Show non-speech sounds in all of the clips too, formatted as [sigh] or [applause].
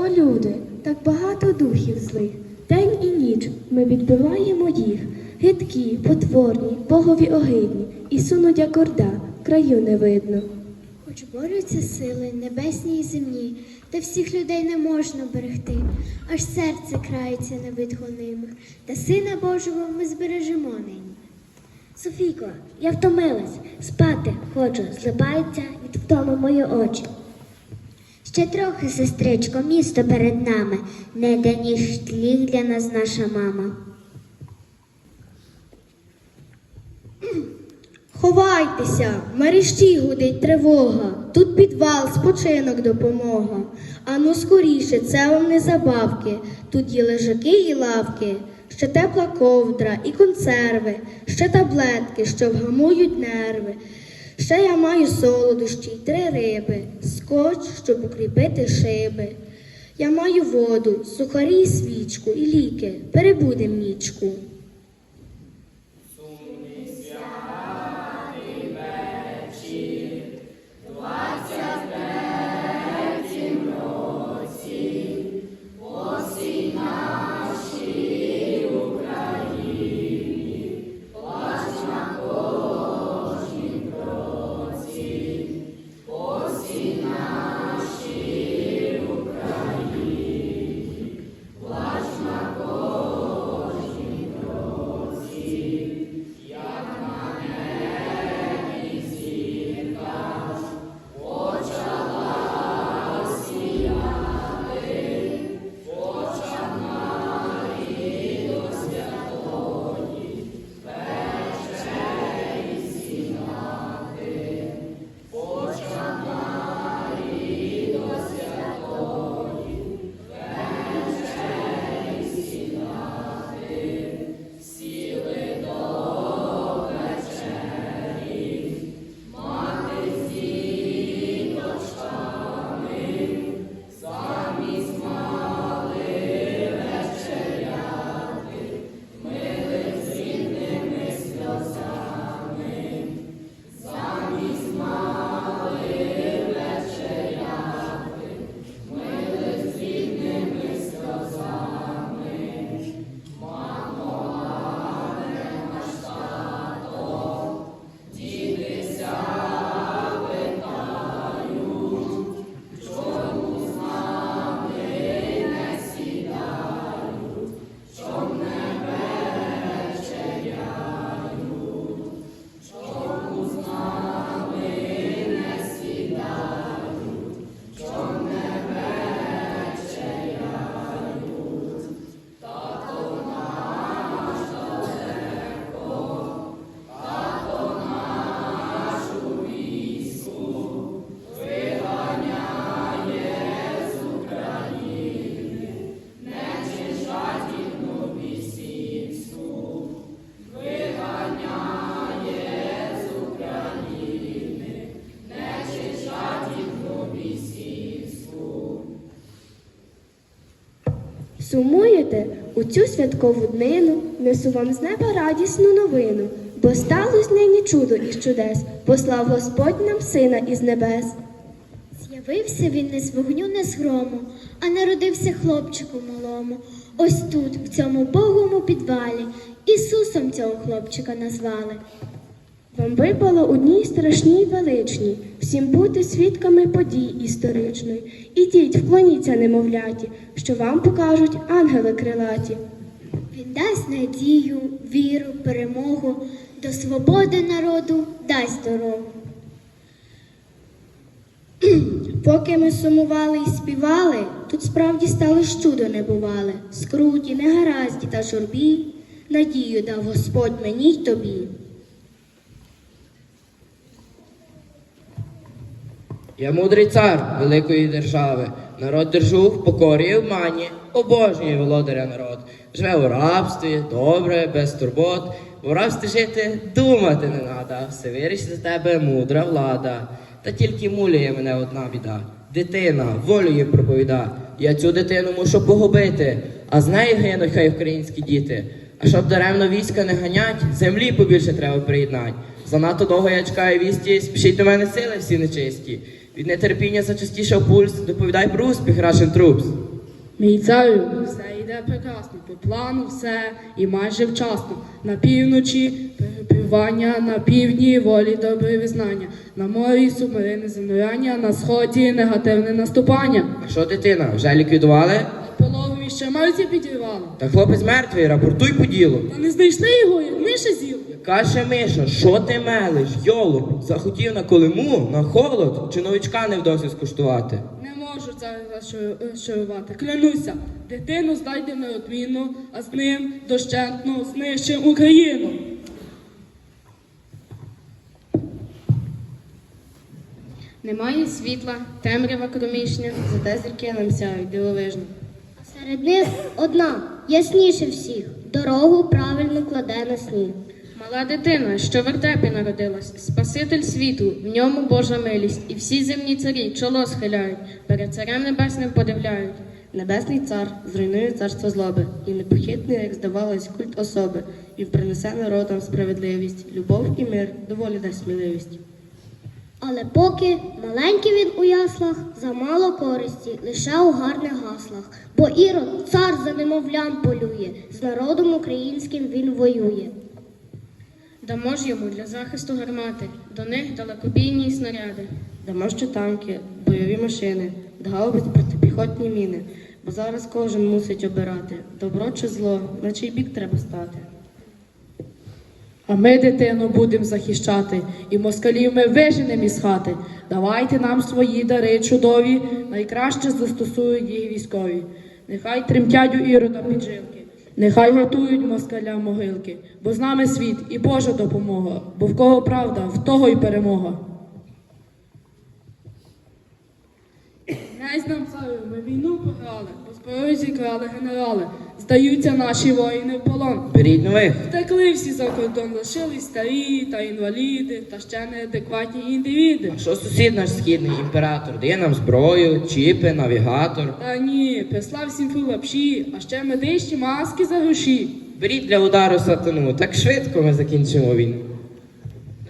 О, люди, так багато духів злих. День і ніч ми відбиваємо їх. Гидкі, потворні, богові огидні, і сунуть як орда, краю не видно. Хоч борються сили небесні і земні, та всіх людей не можна берегти, аж серце крається на та сина Божого ми збережемо нині. Софійко, я втомилась, спати хочу, злипаються від втоми мої очі. Ще трохи, сестричко, місто перед нами, не де ніж тліх для нас наша мама. [clears throat] Ховайтеся, мерещі гудить тривога, тут підвал, спочинок, допомога. Ану скоріше, це вам не забавки, тут є лежаки і лавки, ще тепла ковдра і консерви, ще таблетки, що вгамують нерви. Ще я маю солодощі й три риби, скотч, щоб укріпити шиби. Я маю воду, сухарі і свічку, і ліки, перебудем нічку. Сумуєте у цю святкову днину, несу вам з неба радісну новину, бо сталось нині чудо із чудес, послав Господь нам сина із небес. З'явився він не з вогню, не з грому, а народився хлопчику малому. Ось тут, в цьому богому підвалі, Ісусом цього хлопчика назвали. Вам випало у дній страшній величній, всім бути свідками подій історичної. Ідіть, вклоніться немовляті, що вам покажуть ангели крилаті. Він дасть надію, віру, перемогу, до свободи народу дасть дорогу. [clears throat] Поки ми сумували і співали, тут справді стало чудо небувале. Скруті, негаразді та журбі, надію дав Господь мені й тобі. Я мудрий цар великої держави. Народ держу в покорі і в мані, обожнює володаря народ. Живе у рабстві, добре, без турбот. У рабстві жити думати не надо. Все вирішить за тебе мудра влада. Та тільки муляє мене одна біда. Дитина, волю їм проповіда. Я цю дитину мушу погубити, а з неї гинуть хай українські діти. А щоб даремно війська не ганять, землі побільше треба приєднать. Занадто довго я чекаю вісті, спішіть до мене сили всі нечисті. Від нетерпіння зачастішав пульс, доповідай про успіх Russian Troops. Мій царю, все йде прекрасно, по плану все і майже вчасно. На півночі перепливання, на півдні волі добре визнання, на морі субмарини замирання, на сході негативне наступання. А що дитина, вже ліквідували? Пологові ще мальці підірвало. Та хлопець мертвий, рапортуй по ділу. Та не знайшли його, як миша з'їв. Яка ще миша, що ти мелиш, йолуб? Захотів на колиму, на холод, чи новичка не вдався скуштувати? Не можу це розчарувати. Клянуся, дитину здайте неодмінно, а з ним дощентно знищим Україну. Немає світла, темрява кромішня, зате зірки нам сяють дивовижно. Серед них одна, ясніше всіх, дорогу правильно кладе на сніг. Мала дитина, що в вертепі народилась, Спаситель світу, в ньому Божа милість, і всі земні царі чоло схиляють, перед царем небесним подивляють. Небесний цар зруйнує царство злоби, і непохитний, як здавалось, культ особи, і принесе народам справедливість, любов і мир, доволі дасть сміливість. Але поки маленький він у яслах, замало користі, лише у гарних гаслах. Бо Ірод, цар за немовлям полює, з народом українським він воює. Дамо ж йому для захисту гармати, до них далекобійні снаряди. Дамо ще танки, бойові машини, гаубиць протипіхотні міни. Бо зараз кожен мусить обирати добро чи зло, на чий бік треба стати. А ми дитину будемо захищати, і москалів ми виженемо із хати. Давайте нам свої дари чудові, найкраще застосують їх військові. Нехай тремтять у ірода піджилки, нехай готують москаля могилки, бо з нами світ і Божа допомога, бо в кого правда, в того й перемога. Князь нам царю, ми війну програли, по зброю зікрали генерали. Здаються наші воїни в полон. Беріть нових. Втекли всі за кордон, лишились старі та інваліди, та ще неадекватні індивіди. А що сусід наш східний імператор? Дає нам зброю, чіпи, навігатор. Та ні, прислав всім фу лапші, а ще медичні маски за гроші. Беріть для удару сатану, так швидко ми закінчимо війну.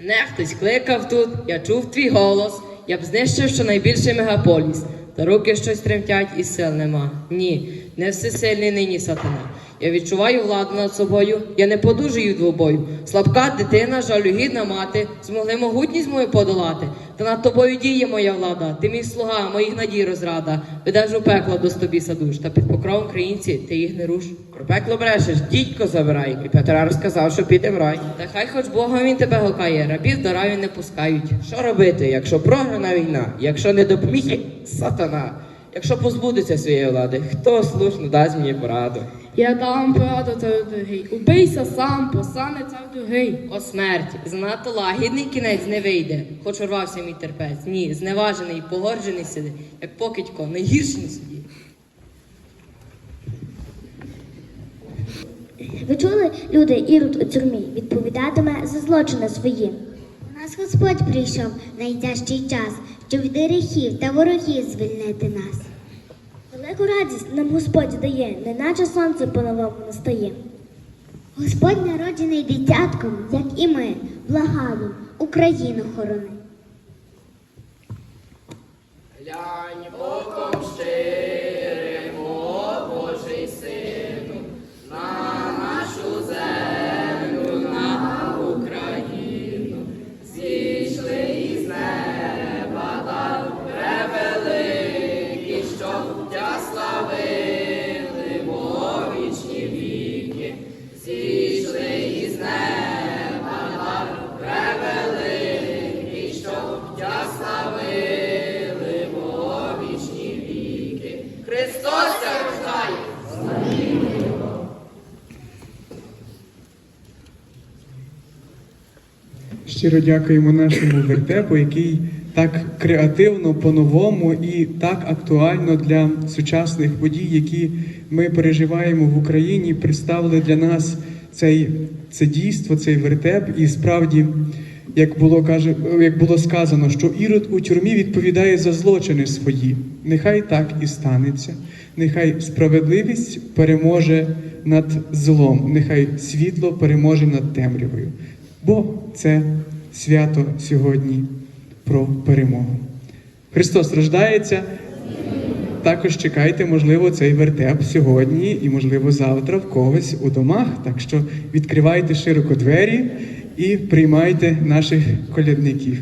Мене хтось кликав тут, я чув твій голос, я б знищив щонайбільший мегаполіс. Руки щось тремтять і сил нема. Ні, не всесильний нині сатана. Я відчуваю владу над собою, я не подужую двобою. Слабка дитина, жалюгідна мати, змогли могутність мою подолати. Та над тобою діє моя влада, ти мій слуга, моїх надій розрада. Ведеш у пекло до стобі садуш, та під покровом українці ти їх не руш. Про пекло брешеш, дідько забирай. І Петра розказав, що піде в рай. Та хай хоч Богом він тебе гукає, рабів до раю не пускають. Що робити, якщо програна війна, якщо не допоміг сатана, якщо позбудеться своєї влади, хто слушно дасть мені пораду? Я дам пораду царю дорогий, убийся сам, посане цар дорогий. О смерть, занадто лагідний кінець не вийде, хоч урвався мій терпець. Ні, зневажений, погорджений сиди, як покидько, найгірший на суді. Ви чули, люди, Ірод у тюрмі відповідатиме за злочини свої. У нас Господь прийшов найтяжчий час, щоб від гріхів та ворогів звільнити нас. Велику радість нам Господь дає, неначе сонце по-новому настає. Господь народжений дитятком, як і ми, благаю, Україну хорони. Глянь боком щирим, Щиро дякуємо нашому вертепу, який так креативно, по-новому і так актуально для сучасних подій, які ми переживаємо в Україні, представили для нас цей, це дійство, цей вертеп. І справді, як було, каже, як було сказано, що Ірод у тюрмі відповідає за злочини свої. Нехай так і станеться. Нехай справедливість переможе над злом, нехай світло переможе над темрявою. Бо це свято сьогодні про перемогу. Христос рождається. також чекайте, можливо, цей вертеп сьогодні і, можливо, завтра в когось у домах. Так що відкривайте широко двері і приймайте наших колядників.